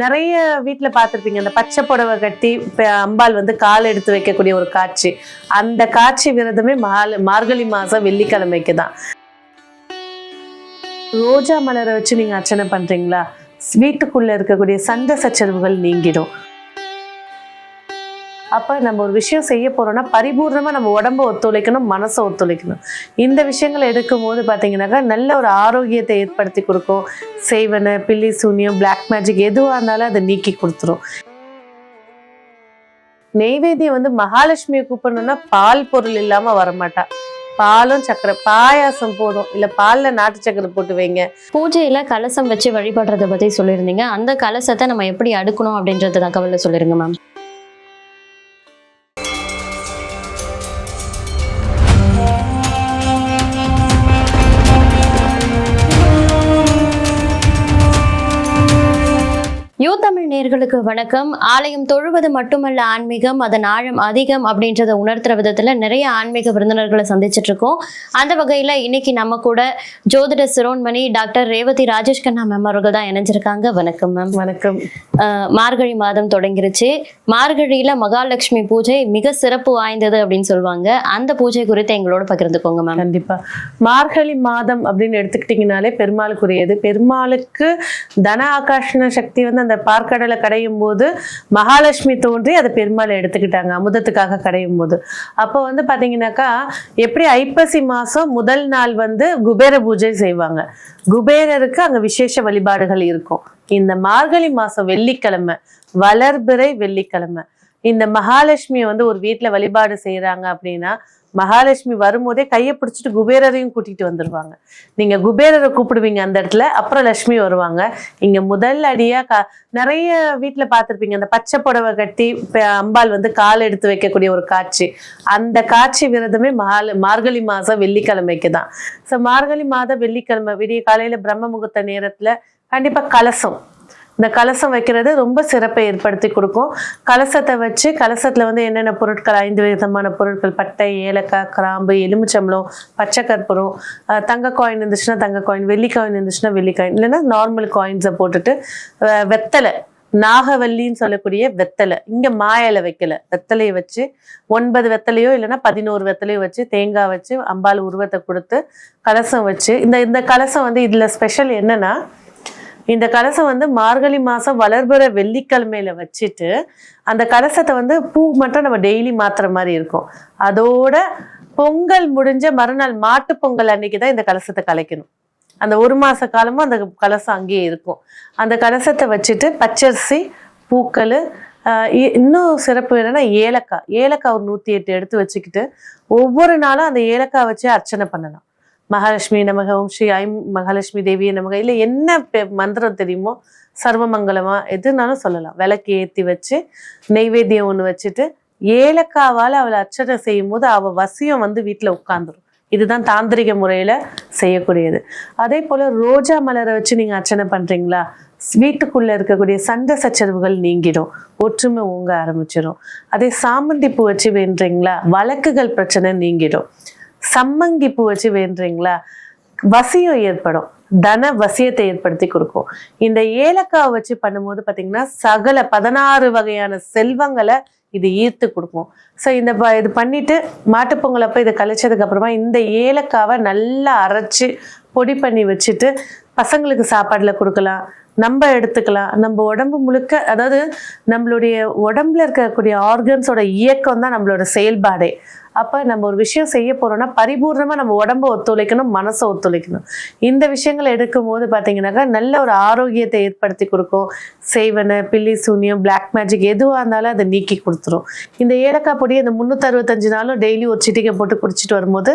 நிறைய வீட்டில் பார்த்திருப்பீங்க. அந்த பச்சை புடவை கட்டி இப்போ அம்பாள் வந்து கால் எடுத்து வைக்கக்கூடிய ஒரு காட்சி. அந்த காட்சி விரதமே மால மார்கழி மாசம் வெள்ளிக்கிழமைக்கு தான் ரோஜா மலரை வச்சு நீங்க அர்ச்சனை பண்றீங்களா? வீட்டுக்குள்ள இருக்கக்கூடிய சண்டை சச்சரவுகள் நீங்கிடும். அப்ப நம்ம ஒரு விஷயம் செய்ய போறோம்னா பரிபூர்ணமா நம்ம உடம்ப ஒத்துழைக்கணும் மனசை ஒத்துழைக்கணும். இந்த விஷயங்களை எடுக்கும் போது பாத்தீங்கன்னாக்கா நல்ல ஒரு ஆரோக்கியத்தை ஏற்படுத்தி கொடுக்கும். செய்வனை பில்லி சூன்யம் பிளாக் மேஜிக் எதுவா இருந்தாலும் அதை நீக்கி கொடுத்துரும். நெய்வேத்தியம் வந்து மகாலட்சுமியை கூப்பிடணும்னா பால் பொருள் இல்லாம வரமாட்டா. பாலும் சக்கரை பாயாசம் போதும். இல்ல பால்ல நாட்டு சக்கரை போட்டு வைங்க. பூஜையில கலசம் வச்சு வழிபடுறத பத்தி சொல்லியிருந்தீங்க. அந்த கலசத்தை நம்ம எப்படி அடுக்கணும் அப்படின்றத தகவல சொல்லிருங்க மேம் யூ தமிழ் நேர்களுக்கு வணக்கம். ஆலயம் தொழுவது மட்டுமல்ல ஆன்மீகம் அதன் ஆழம் அதிகம் அப்படின்றத உணர்த்துற விதத்துல நிறைய ஆன்மீக விருந்தினர்களை சந்திச்சிட்டு இருக்கோம் அந்த வகையில இன்னைக்கு நம்ம கூட ஜோதிட சிரோன்மணி டாக்டர் ரேவதி ராஜேஷ் கண்ணா மேம் அவர்கள் தான் இணைஞ்சிருக்காங்க. வணக்கம் மேம் வணக்கம். மார்கழி மாதம் தொடங்கிருச்சு. மார்கழியில மகாலட்சுமி பூஜை மிக சிறப்பு வாய்ந்தது அப்படின்னு சொல்லுவாங்க. அந்த பூஜை குறித்து எங்களோட பகிர்ந்துக்கோங்க மேம் கண்டிப்பா. மார்கழி மாதம் அப்படின்னு எடுத்துக்கிட்டிங்கனாலே பெருமாளுக்குரியது. பெருமாளுக்கு தன ஆகாஷண சக்தி வந்து அந்த பார்க்கடலை கடையும் போது மகாலட்சுமி தோன்றி அதை பெருமாளை எடுத்துக்கிட்டாங்க அமுதத்துக்காக கடையும் போது. அப்போ வந்து பார்த்தீங்கன்னாக்கா எப்படி ஐப்பசி மாதம் முதல் நாள் வந்து குபேர பூஜை செய்வாங்க. குபேரருக்கு அங்கே விசேஷ வழிபாடுகள் இருக்கும். இந்த மார்கழி மாதம் வெள்ளிக்கிழமை வளர்பிறை வெள்ளிக்கிழமை. இந்த மகாலட்சுமியை வந்து ஒரு வீட்டில் வழிபாடு செய்கிறாங்க அப்படின்னா மகாலட்சுமி வரும்போதே கையை பிடிச்சிட்டு குபேரரையும் கூட்டிட்டு வந்துருவாங்க. நீங்க குபேரரை கூப்பிடுவீங்க அந்த இடத்துல அப்புறம் லட்சுமி வருவாங்க. இங்கே முதல் அடியா கா நிறைய வீட்டில் பார்த்துருப்பீங்க. அந்த பச்சை புடவை கட்டி அம்பாள் வந்து கால் எடுத்து வைக்கக்கூடிய ஒரு காட்சி. அந்த காட்சி விரதமே மகால மார்கழி மாதம் வெள்ளிக்கிழமைக்கு தான் ஸோ மார்கழி மாதம் வெள்ளிக்கிழமை விடிய காலையில பிரம்ம முகூர்த்த நேரத்துல கண்டிப்பா கலசம். இந்த கலசம் வைக்கிறது ரொம்ப சிறப்பை ஏற்படுத்தி கொடுக்கும். கலசத்தை வச்சு கலசத்தில் வந்து என்னென்ன பொருட்கள் ஐந்து விதமான பொருட்கள் பட்டை ஏலக்காய் கிராம்பு எலுமிச்சம்பழம் பச்சை கற்பூரம் தங்க காயின் இருந்துச்சுன்னா தங்க காயின் வெள்ளி காயின் இருந்துச்சுன்னா வெள்ளி காயின் இல்லைன்னா நார்மல் காயின்ஸை போட்டுட்டு வெத்தலை நாகவல்லின்னு சொல்லக்கூடிய வெத்தலை இங்க மாயில வைக்கல வெத்தலையை வச்சு ஒன்பது வெத்தலையோ இல்லைன்னா பதினோரு வெத்தலையோ வச்சு தேங்காய் வச்சு அம்பாள் உருவத்தை கொடுத்து கலசம் வச்சு இந்த இந்த கலசம் வந்து இதுல ஸ்பெஷல் என்னன்னா இந்த கலசம் வந்து மார்கழி மாதம் வளர்புற வெள்ளிக்கிழமையில வச்சுட்டு அந்த கலசத்தை வந்து பூ மட்டும் நம்ம டெய்லி மாத்துற மாதிரி இருக்கும். அதோட பொங்கல் முடிஞ்ச மறுநாள் மாட்டு பொங்கல் அன்னைக்கு தான் இந்த கலசத்தை கலைக்கணும். அந்த ஒரு மாத காலமும் அந்த கலசம் அங்கேயே இருக்கும். அந்த கலசத்தை வச்சுட்டு பச்சரிசி பூக்கள் இ- இன்னும் சிறப்பு என்னன்னா ஏலக்காய். ஏலக்காய் ஒரு நூற்றி எட்டு எடுத்து வச்சுக்கிட்டு ஒவ்வொரு நாளும் அந்த ஏலக்காய் வச்சு அர்ச்சனை பண்ணலாம். மகாலட்சுமி நமக ஓம் ஸ்ரீ ஐம் மகாலட்சுமி தேவியை நமக. இல்லை என்ன பெ- மந்திரம் தெரியுமோ சர்வமங்கலமா எதுனாலும் சொல்லலாம். விளக்கு ஏற்றி வச்சு நெய்வேத்தியம் ஒன்று வச்சுட்டு ஏலக்காவால் அவளை அர்ச்சனை செய்யும் போது அவள் வசியம் வந்து வீட்டில் உட்காந்துரும் இதுதான் தாந்திரிக முறையில செய்யக்கூடியது. அதே போல ரோஜா மலரை வச்சு நீங்க அர்ச்சனை பண்றீங்களா? வீட்டுக்குள்ள இருக்கக்கூடிய சண்டை சச்சரவுகள் நீங்கிடும். ஒற்றுமை ஓங்க ஆரம்பிச்சிடும் அதே சாமந்தி பூ வச்சு வேண்டுறீங்களா? வழக்குகள் பிரச்சனை நீங்கிடும். சம்மங்கி பூ வச்சு வேண்டுறீங்களா? வசியம் ஏற்படும். தன வசியத்தை ஏற்படுத்தி கொடுக்கும். இந்த ஏலக்காவை வச்சு பண்ணும்போது பார்த்தீங்கன்னா சகல பதினாறு வகையான செல்வங்களை இது ஈர்த்து கொடுக்கும். ஸோ இந்த ப- இது பண்ணிட்டு மாட்டுப்பொங்கல் அப்போ இதை கழிச்சதுக்கு அப்புறமா இந்த ஏலக்காவை நல்லா அரைச்சு பொடி பண்ணி வச்சுட்டு பசங்களுக்கு சாப்பாடில் கொடுக்கலாம். நம்ம எடுத்துக்கலாம். நம்ம உடம்பு முழுக்க அதாவது நம்மளுடைய உடம்புல இருக்கக்கூடிய ஆர்கன்ஸோட இயக்கம் தான் நம்மளோட செயல்பாடே. அப்போ நம்ம ஒரு விஷயம் செய்ய போகிறோம்னா பரிபூர்ணமாக நம்ம உடம்பை ஒத்துழைக்கணும் மனசை ஒத்துழைக்கணும். இந்த விஷயங்களை எடுக்கும் போது நல்ல ஒரு ஆரோக்கியத்தை ஏற்படுத்தி கொடுக்கும். செய்வன பில்லி சூன்யம் பிளாக் மேஜிக் எதுவாக இருந்தாலும் அதை நீக்கி கொடுத்துரும். இந்த ஏலக்காய் பொடி அந்த முந்நூற்றறுபத்தஞ்சு நாளும் டெய்லி ஒரு சிட்டிக்கை போட்டு குடிச்சிட்டு வரும்போது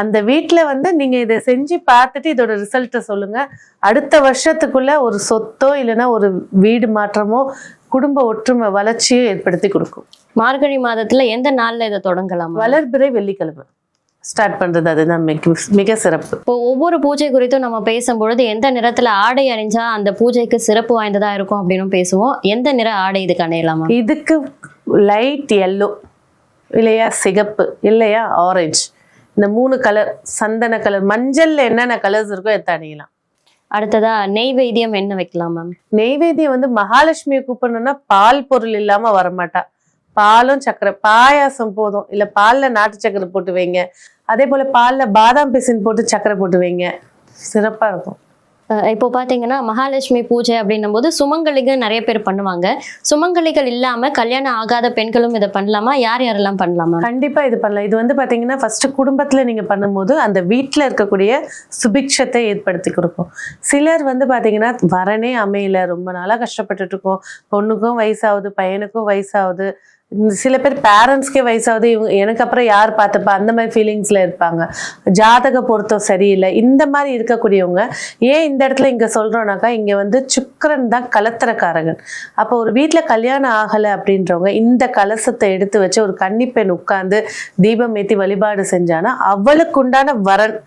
அந்த வீட்டில் வந்து நீங்கள் இதை செஞ்சு பார்த்துட்டு இதோட ரிசல்ட்டை சொல்லுங்கள் அடுத்த வருஷத்துக்குள்ளே ஒரு சொத்தோ இல்லைன்னா ஒரு வீடு மாற்றமோ குடும்ப ஒற்றுமை வளர்ச்சியோ ஏற்படுத்தி கொடுக்கும். மார்கழி மாதத்துல எந்த நாள்ல இதை தொடங்கலாம்? வளர்பிறை வெள்ளிக்கிழமை. ஸ்டார்ட் பண்றது அதுதான் மிக மிக சிறப்பு. இப்போ ஒவ்வொரு பூஜை குறித்தும் நம்ம பேசும்பொழுது எந்த நிறத்துல ஆடை அணிஞ்சா அந்த பூஜைக்கு சிறப்பு வாய்ந்ததா இருக்கும் அப்படின்னு பேசுவோம். எந்த நிற ஆடை இதுக்கு அணையலாமா? இதுக்கு லைட் எல்லோ இல்லையா சிகப்பு இல்லையா ஆரஞ்சு இந்த மூணு கலர் சந்தன கலர் மஞ்சள்ல என்னென்ன கலர்ஸ் இருக்கோ எடுத்து அணியலாம். அடுத்ததா நெய்வேத்தியம் என்ன வைக்கலாம் மேம் நெய்வேத்தியம் வந்து மகாலட்சுமியை கூப்பிடணும்னா பால் பொருள் இல்லாம வரமாட்டா. பாலும் சர்க்கரை பாயாசம் போதும். இல்ல பால்ல நாட்டு சர்க்கரை போட்டு வைங்க. அதே போல பால்ல பாதாம் பிசின் போட்டு சர்க்கரை போட்டு வைங்க. சிறப்பா இருக்கும். இப்போ பாத்தீங்கன்னா மகாலட்சுமி பூஜை அப்படின்னும் போது சுமங்கலிகள் நிறைய பேர் பண்ணுவாங்க. சுமங்கலிகள் இல்லாம கல்யாணம் ஆகாத பெண்களும் இதை பண்ணலாமா? யார் யாரெல்லாம் பண்ணலாமா? கண்டிப்பா இது பண்ணலாம். இது வந்து பாத்தீங்கன்னா ஃபர்ஸ்ட் குடும்பத்துல நீங்க பண்ணும்போது அந்த வீட்ல இருக்கக்கூடிய சுபிக்ஷத்தை ஏற்படுத்தி கொடுக்கும். சிலர் வந்து பாத்தீங்கன்னா வரனே அமையல. ரொம்ப நாளா கஷ்டப்பட்டுட்டு இருக்கோம். பொண்ணுக்கும் வயசாகுது பையனுக்கும் வயசாகுது. சில பேர் பேரண்ட்ஸ்க்கே வயசாகுது இவங்க எனக்கு அப்புறம் யார் பார்த்துப்பா? அந்த மாதிரி ஃபீலிங்ஸில் இருப்பாங்க. ஜாதக பொருத்தம் சரியில்லை. இந்த மாதிரி இருக்கக்கூடியவங்க ஏன் இந்த இடத்துல இங்கே சொல்கிறோனாக்கா இங்கே வந்து சுக்கரன் தான் கலத்திரக்காரகன். அப்போ ஒரு வீட்டில் கல்யாணம் ஆகலை அப்படின்றவங்க இந்த கலசத்தை எடுத்து வச்சு ஒரு கன்னிப்பெண் உட்காந்து தீபம் ஏற்றி வழிபாடு செஞ்சானா அவளுக்கு உண்டான வரன்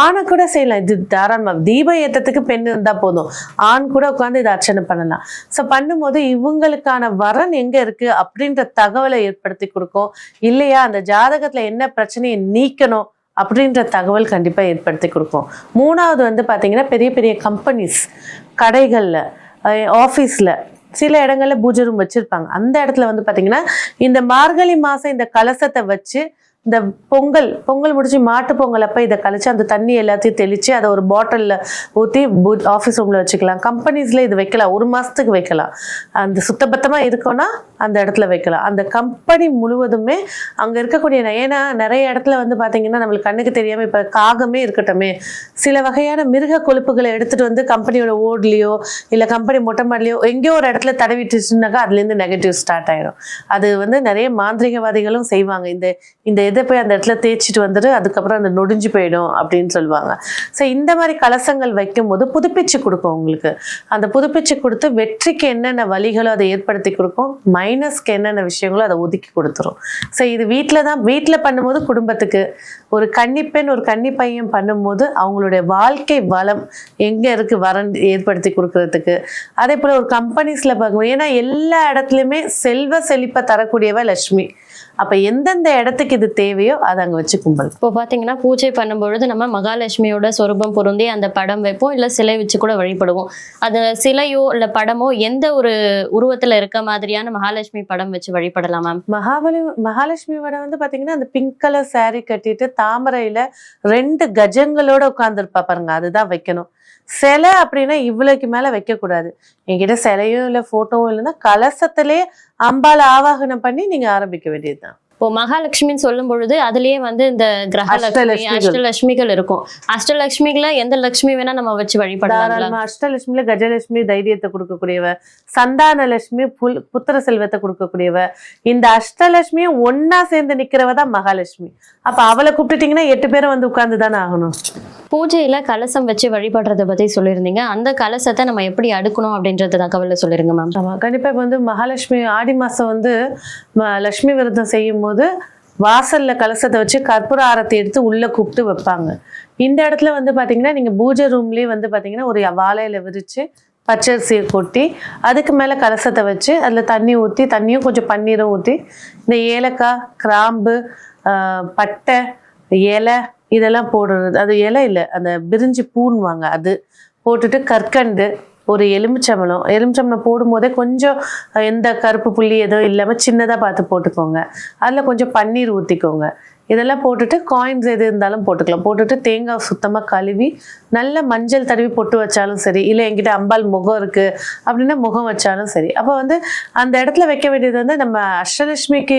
ஆணை கூட செய்யலாம். இது தாராளமாக தீபம் ஏற்றத்துக்கு பெண் இருந்தால் போதும். ஆண் கூட உட்காந்து இதை அர்ச்சனை பண்ணலாம். ஸோ பண்ணும்போது இவங்களுக்கான வரன் எங்கே இருக்கு அப்படின்ற தகவலை ஏற்படுத்தி கொடுக்கும். இல்லையா? அந்த ஜாதகத்தில் என்ன பிரச்சனையை நீக்கணும் அப்படின்ற தகவல் கண்டிப்பாக ஏற்படுத்தி கொடுக்கும். மூணாவது வந்து பார்த்தீங்கன்னா பெரிய பெரிய கம்பெனிஸ் கடைகளில் ஆஃபீஸில் சில இடங்கள்ல பூஜை ரூம் வச்சிருப்பாங்க. அந்த இடத்துல வந்து பாத்தீங்கன்னா இந்த மார்கழி மாசம் இந்த கலசத்தை வச்சு இந்த பொங்கல் பொங்கல் முடிச்சு மாட்டு பொங்கல் அப்ப இதை கழிச்சு அந்த தண்ணி எல்லாத்தையும் தெளிச்சு அதை ஒரு பாட்டிலில் ஊற்றி ஆஃபீஸ் ரூம்ல வச்சுக்கலாம். கம்பெனிஸ்ல இது வைக்கலாம். ஒரு மாசத்துக்கு வைக்கலாம். அந்த சுத்தபத்தமா இருக்கும்னா அந்த இடத்துல வைக்கலாம். அந்த கம்பெனி முழுவதுமே அங்க இருக்கக்கூடிய ஏன்னா நிறைய இடத்துல வந்து பாத்தீங்கன்னா நம்மளுக்கு கண்ணுக்கு தெரியாம இப்ப காகமே இருக்கட்டுமே. சில வகையான மிருக கொழுப்புகளை எடுத்துட்டு வந்து கம்பெனியோட ஓட்லயோ இல்ல கம்பெனி மொட்டை மாடலையோ எங்கேயோ ஒரு இடத்துல தடவிட்டுச்சுனாக்கா அதுல இருந்து நெகட்டிவ் ஸ்டார்ட் ஆயிடும். அது வந்து நிறைய மாந்திரிகவாதிகளும் செய்வாங்க. இந்த இந்த இதை போய் அந்த இடத்துல தேய்ச்சிட்டு வந்துட்டு அதுக்கப்புறம் அந்த நொடிஞ்சு போயிடும் அப்படின்னு சொல்லுவாங்க. ஸோ இந்த மாதிரி கலசங்கள் வைக்கும்போது புதுப்பிச்சு கொடுக்கும் உங்களுக்கு. அந்த புதுப்பிச்சு கொடுத்து வெற்றிக்கு என்னென்ன வழிகளோ அதை ஏற்படுத்தி கொடுக்கும். மைனஸ்க்கு என்னென்ன விஷயங்களோ அதை ஒதுக்கி கொடுத்துரும். ஸோ இது வீட்டில் தான் வீட்டில் பண்ணும்போது குடும்பத்துக்கு. ஒரு கன்னிப்பெண் ஒரு கன்னி பையன் பண்ணும்போது அவங்களுடைய வாழ்க்கை வளம் எங்கே இருக்கு வரன் ஏற்படுத்தி கொடுக்கறதுக்கு. அதே போல் ஒரு கம்பெனிஸில் பார்க்கணும் ஏன்னா எல்லா இடத்துலையுமே செல்வ செழிப்பை தரக்கூடியவ லட்சுமி. அப்போ எந்தெந்த இடத்துக்கு இது தேவையோ அதை அங்கே வச்சு கும்பல். இப்போ பாத்தீங்கன்னா பூஜை பண்ணும்பொழுது நம்ம மகாலட்சுமியோட சொரூபம் பொருந்தி அந்த படம் வைப்போம் இல்ல சிலை வச்சு கூட வழிபடுவோம். அது சிலையோ இல்ல படமோ எந்த ஒரு உருவத்துல இருக்க மாதிரியான மகாலட்சுமி படம் வச்சு வழிபடலாம் மேம் மகாபலி மகாலட்சுமியோட வந்து பாத்தீங்கன்னா அந்த பிங்க் கலர் saree கட்டிட்டு தாமரையில ரெண்டு கஜங்களோட உட்கார்ந்துருப்பா பாருங்க அதுதான் வைக்கணும். சிலை அப்படின்னா இவ்வளவுக்கு மேல வைக்க கூடாது என்கிட்ட சிலையும் இல்லை போட்டோவும் இல்லைன்னா கலசத்திலே அம்பால ஆவாகனம் பண்ணி நீங்க ஆரம்பிக்க வேண்டியதுதான். இப்போ மகாலட்சுமின்னு சொல்லும் பொழுது அதுலயே வந்து இந்த கிரகலட்சுமி அஷ்டலட்சுமிகள். இருக்கும். அஷ்டலட்சுமிகளை எந்த லட்சுமி வேணா நம்ம வச்சு வழிபடலாம் தாராளமா அஷ்டலட்சுமியில கஜலட்சுமி தைரியத்தை கொடுக்கக்கூடியவ சந்தான லட்சுமி புல் புத்திர செல்வத்தை கொடுக்கக்கூடியவ இந்த அஷ்டலட்சுமியும் ஒன்னா சேர்ந்து நிக்கிறவ தான் மகாலட்சுமி. அப்ப அவளை கூப்பிட்டுட்டீங்கன்னா எட்டு பேரும் வந்து உட்கார்ந்து தானே ஆகணும்? பூஜையில் கலசம் வச்சு வழிபடுறத பற்றி சொல்லியிருந்தீங்க. அந்த கலசத்தை நம்ம எப்படி அடுக்கணும் அப்படின்றத தகவலில் சொல்லிருங்க மேம். ஆமாம் கண்டிப்பாக வந்து மகாலட்சுமி ஆடி மாதம் வந்து ம- லட்சுமி விரதம் செய்யும் போது வாசலில் கலசத்தை வச்சு கற்பூர ஆரத்தை எடுத்து உள்ளே கூப்பிட்டு வைப்பாங்க. இந்த இடத்துல வந்து பார்த்தீங்கன்னா நீங்கள் பூஜை ரூம்லேயே வந்து பார்த்தீங்கன்னா ஒரு வாழையில விரித்து பச்சரிசியை கொட்டி அதுக்கு மேலே கலசத்தை வச்சு அதில் தண்ணி ஊற்றி தண்ணியும் கொஞ்சம் பன்னீரும் ஊற்றி இந்த ஏலக்காய் கிராம்பு பட்டை இலை இதெல்லாம் போடுறது. அது இலை இல்லை. அந்த பிரிஞ்சு பூன்வாங்க அது போட்டுட்டு கற்கண்டு ஒரு எலுமிச்சம்பளம் எலுமிச்சம்பளம் போடும்போதே கொஞ்சம் எந்த கருப்பு புள்ளி எதுவும் இல்லாமல் சின்னதாக பார்த்து போட்டுக்கோங்க. அதில் கொஞ்சம் பன்னீர் ஊற்றிக்கோங்க இதெல்லாம் போட்டுட்டு காயின்ஸ் எது இருந்தாலும் போட்டுக்கலாம். போட்டுட்டு தேங்காய் சுத்தமாக கழுவி நல்ல மஞ்சள் தடவி பொட்டு வச்சாலும் சரி இல்லை என்கிட்ட அம்பாள் முகம் இருக்குது அப்படின்னா முகம் வச்சாலும் சரி. அப்போ வந்து அந்த இடத்துல வைக்க வேண்டியது வந்து நம்ம அஷ்டலட்சுமிக்கு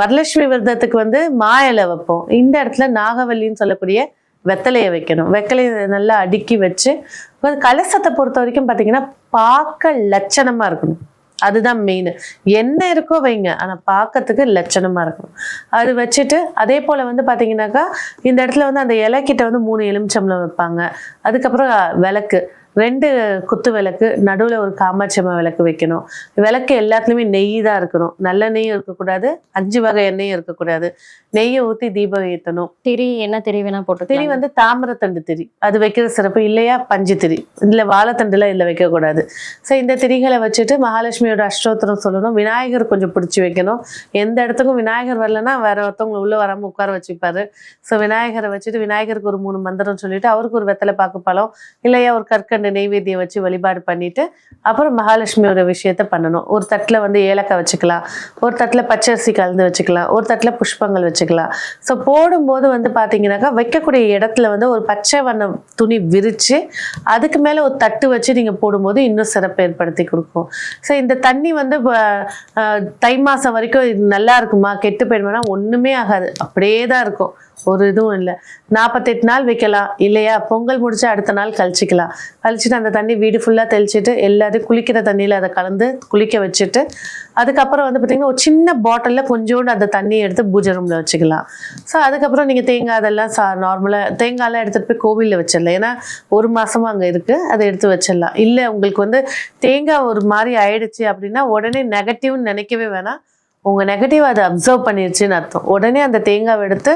வரலட்சுமி விரதத்துக்கு வந்து மாயலை வைப்போம். இந்த இடத்துல நாகவல்லின்னு சொல்லக்கூடிய வெத்தலையை வைக்கணும். வெத்தலையை நல்லா அடுக்கி வச்சு கலசத்தை பொறுத்த வரைக்கும் பார்த்தீங்கன்னா பார்க்க லட்சணமாக இருக்கணும். அதுதான் மெயின் என்ன இருக்கோ வைங்க. ஆனால் பார்க்கறதுக்கு லட்சணமாக இருக்கும். அது வச்சுட்டு அதே போல் வந்து பார்த்தீங்கன்னாக்கா இந்த இடத்துல வந்து அந்த இலைக்கிட்ட வந்து மூணு எலுமிச்சம்பளம் வைப்பாங்க. அதுக்கப்புறம் விளக்கு. ரெண்டு குத்து விளக்கு நடுவில் ஒரு காமாட்சி அம்மா விளக்கு வைக்கணும். விளக்கு எல்லாத்துலேயுமே நெய் தான் இருக்கணும். நல்ல நெய்யும் இருக்கக்கூடாது அஞ்சு வகை எண்ணெயும் இருக்கக்கூடாது. நெய்யை ஊற்றி தீபம் ஏற்றணும் திரி என்ன திரி வேணா போட்டு திரி வந்து தாமிரத்தண்டு திரி. அது வைக்கிற சிறப்பு இல்லையா? பஞ்சு திரி. இதில் வாழைத்தண்டுல இதில் வைக்கக்கூடாது. ஸோ இந்த திரிகளை வச்சுட்டு மகாலட்சுமியோட அஷ்டோத்திரம் சொல்லணும். விநாயகர் கொஞ்சம் பிடிச்சி வைக்கணும். எந்த இடத்துக்கும் விநாயகர் வரலன்னா வேற ஒருத்தவங்க உள்ள வராம உட்கார வச்சுப்பாரு. ஸோ விநாயகரை வச்சுட்டு விநாயகருக்கு ஒரு மூணு மந்திரம் சொல்லிட்டு அவருக்கு ஒரு வெத்தலை பாக்கு பழம் இல்லையா ஒரு கற்கண்டு நெய்வேத்தியம் வச்சு வழிபாடு பண்ணிட்டு அப்புறம் மகாலட்சுமியோட விஷயத்த பண்ணணும். ஒரு தட்டில் வந்து ஏலக்காய் வச்சுக்கலாம். ஒரு தட்டில் பச்சரிசி கலந்து வச்சுக்கலாம். ஒரு தட்டில் புஷ்பங்கள் வச்சுக்கலாம். ஸோ போடும்போது வந்து பார்த்தீங்கன்னாக்கா வைக்கக்கூடிய இடத்துல வந்து ஒரு பச்சை வண்ண துணி விரித்து அதுக்கு மேலே ஒரு தட்டு வச்சு நீங்கள் போடும்போது இன்னும் சிறப்பு ஏற்படுத்தி கொடுக்கும். ஸோ இந்த தண்ணி வந்து தை மாதம் வரைக்கும் இது நல்லா இருக்குமா? கெட்டு போயிடுமானா ஒன்றுமே ஆகாது. அப்படியே தான் இருக்கும். ஒரு இதுவும் இல்லை. நாற்பத்தெட்டு நாள் வைக்கலாம். இல்லையா? பொங்கல் முடிச்சு அடுத்த நாள் கழிச்சிக்கலாம். தெளிச்சுட்டு அந்த தண்ணி வீடு ஃபுல்லாக தெளிச்சிட்டு எல்லாத்தையும் குளிக்கிற தண்ணியில் அதை கலந்து குளிக்க வச்சுட்டு அதுக்கப்புறம் வந்து பார்த்திங்கன்னா ஒரு சின்ன பாட்டிலில் கொஞ்சோண்டு அந்த தண்ணியை எடுத்து பூஜை ரூமில் வச்சுக்கலாம். ஸோ அதுக்கப்புறம் நீங்கள் தேங்காய் அதெல்லாம் சா நார்மலாக தேங்காயெல்லாம் எடுத்துகிட்டு போய் கோவிலில் வச்சிடலாம். ஏன்னா ஒரு மாதமாக அங்கே இருக்குது அதை எடுத்து வச்சிடலாம். இல்லை உங்களுக்கு வந்து தேங்காய் ஒரு மாதிரி ஆயிடுச்சு அப்படின்னா உடனே நெகட்டிவ்னு நினைக்கவே வேணாம். உங்கள் நெகட்டிவ் அதை அப்சர்வ் பண்ணிருச்சுன்னு அர்த்தம். உடனே அந்த தேங்காவை எடுத்து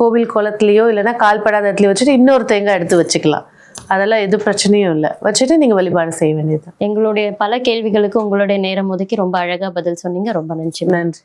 கோவில் குளத்துலையோ இல்லைன்னா கால்படாத இடத்துலையோ வச்சுட்டு இன்னொரு தேங்காய் எடுத்து வச்சுக்கலாம். அதெல்லாம் எது பிரச்சனையும் இல்லை. வச்சுட்டு நீங்கள் வழிபாடு செய்ய வேண்டியது எங்களுடைய பல கேள்விகளுக்கு உங்களுடைய நேரம் ஒதுக்கி ரொம்ப அழகா பதில் சொன்னீங்க. ரொம்ப நன்றி. நன்றி.